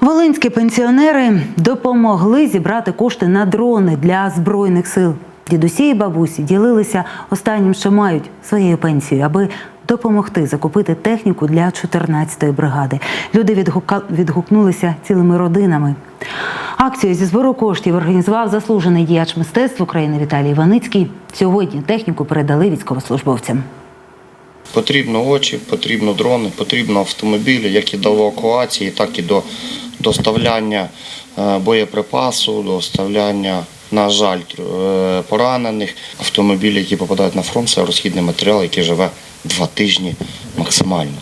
Волинські пенсіонери допомогли зібрати кошти на дрони для збройних сил. Дідусі і бабусі ділилися останнім, що мають своєю пенсією, аби допомогти закупити техніку для 14-ї бригади. Люди відгука... відгукнулися цілими родинами. Акцію зі збору коштів організував заслужений діяч мистецтв України Віталій Іваницький. Сьогодні техніку передали військовослужбовцям. Потрібно очі, потрібно дрони, потрібно автомобілі, як і до евакуації, так і до доставляння е, боєприпасу, доставляння, на жаль, е, поранених. автомобілів, які попадають на фронт, це розхідний матеріал, який живе два тижні максимально.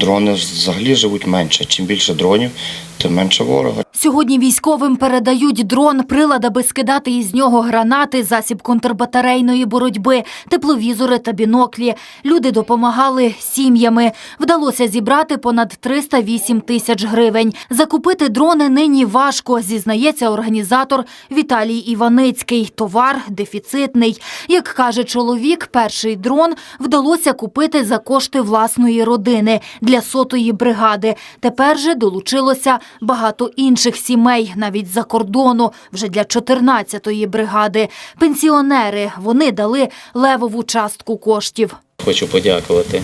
Дрони взагалі живуть менше. Чим більше дронів, тим менше ворога. Сьогодні військовим передають дрон, прилад, аби скидати із нього гранати, засіб контрбатарейної боротьби, тепловізори та біноклі. Люди допомагали сім'ями. Вдалося зібрати понад 308 тисяч гривень. Закупити дрони нині важко, зізнається організатор Віталій Іваницький. Товар дефіцитний. Як каже чоловік, перший дрон вдалося купити за кошти власної родини для сотої бригади. Тепер же долучилося багато інших сімей, навіть за кордону, вже для 14-ї бригади. Пенсіонери вони дали левову частку коштів. Хочу подякувати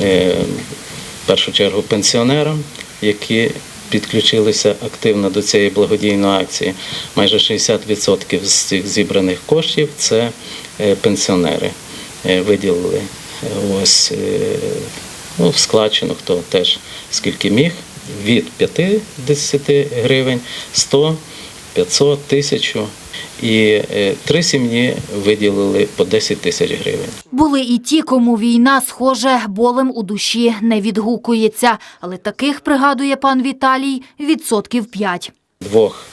е, в першу чергу пенсіонерам, які підключилися активно до цієї благодійної акції. Майже 60% з цих зібраних коштів це е, пенсіонери е, виділили ось ну, в складчину, хто теж скільки міг, від 50 гривень, 100, 500, 1000. І е, три сім'ї виділили по 10 тисяч гривень. Були і ті, кому війна, схоже, болем у душі не відгукується. Але таких, пригадує пан Віталій, відсотків 5. двох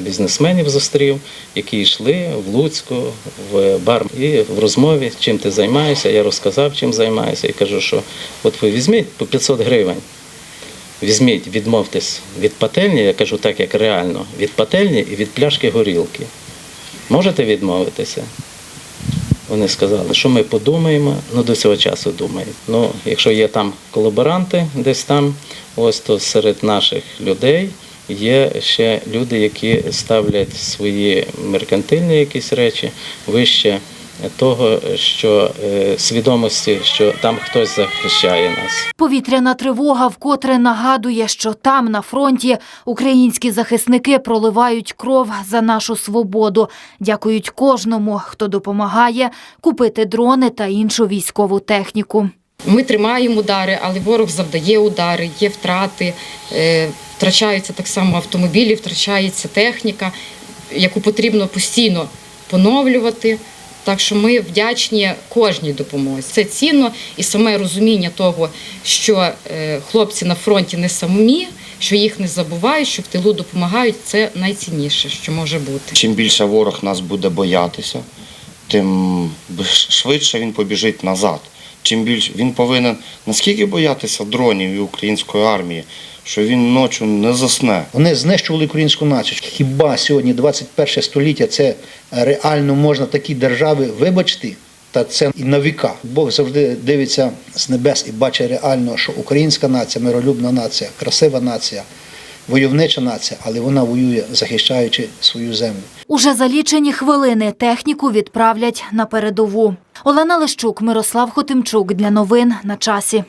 бізнесменів зустрів, які йшли в Луцьку, в бар. І в розмові, чим ти займаєшся, я розказав, чим займаюся, і кажу, що от ви візьміть по 500 гривень. Візьміть, відмовтесь від пательні, я кажу так, як реально, від пательні і від пляшки горілки. Можете відмовитися? Вони сказали, що ми подумаємо, ну до цього часу думають. Ну, якщо є там колаборанти десь там, ось то серед наших людей є ще люди, які ставлять свої меркантильні якісь речі вище того, що е, свідомості, що там хтось захищає нас. Повітряна тривога вкотре нагадує, що там, на фронті, українські захисники проливають кров за нашу свободу. Дякують кожному, хто допомагає купити дрони та іншу військову техніку. Ми тримаємо удари, але ворог завдає удари, є втрати, е, втрачаються так само автомобілі, втрачається техніка, яку потрібно постійно поновлювати. Так що ми вдячні кожній допомозі. Це цінно і саме розуміння того, що е, хлопці на фронті не самі, що їх не забувають, що в тилу допомагають. Це найцінніше, що може бути. Чим більше ворог нас буде боятися, тим швидше він побіжить назад. Чим більше він повинен наскільки боятися дронів і української армії, що він ночі не засне. Вони знищували українську націю. Хіба сьогодні 21 століття це реально можна такі держави вибачити? Та це і на віка. Бог завжди дивиться з небес і бачить реально, що українська нація, миролюбна нація, красива нація, войовнича нація, але вона воює, захищаючи свою землю. Уже за лічені хвилини техніку відправлять на передову. Олена Лещук, Мирослав Хотимчук для новин на часі.